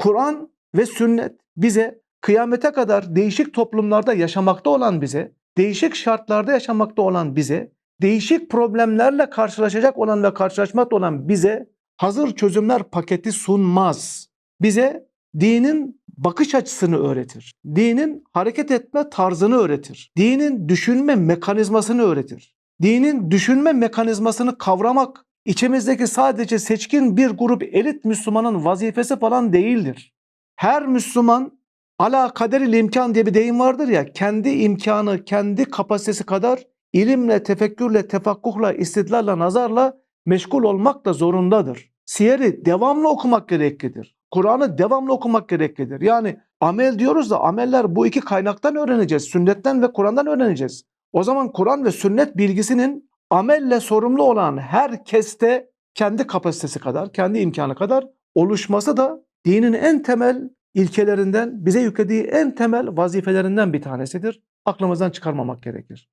Kur'an ve sünnet bize kıyamete kadar değişik toplumlarda yaşamakta olan bize, değişik şartlarda yaşamakta olan bize, değişik problemlerle karşılaşacak olan ve karşılaşmakta olan bize hazır çözümler paketi sunmaz. Bize dinin bakış açısını öğretir. Dinin hareket etme tarzını öğretir. Dinin düşünme mekanizmasını öğretir. Dinin düşünme mekanizmasını kavramak içimizdeki sadece seçkin bir grup elit Müslümanın vazifesi falan değildir. Her Müslüman ala kaderil imkan diye bir deyim vardır ya kendi imkanı, kendi kapasitesi kadar ilimle, tefekkürle, tefakkuhla, istidlalla, nazarla meşgul olmak da zorundadır. Siyeri devamlı okumak gereklidir. Kur'an'ı devamlı okumak gereklidir. Yani amel diyoruz da ameller bu iki kaynaktan öğreneceğiz. Sünnetten ve Kur'an'dan öğreneceğiz. O zaman Kur'an ve sünnet bilgisinin amelle sorumlu olan herkeste kendi kapasitesi kadar, kendi imkanı kadar oluşması da dinin en temel ilkelerinden, bize yüklediği en temel vazifelerinden bir tanesidir. Aklımızdan çıkarmamak gerekir.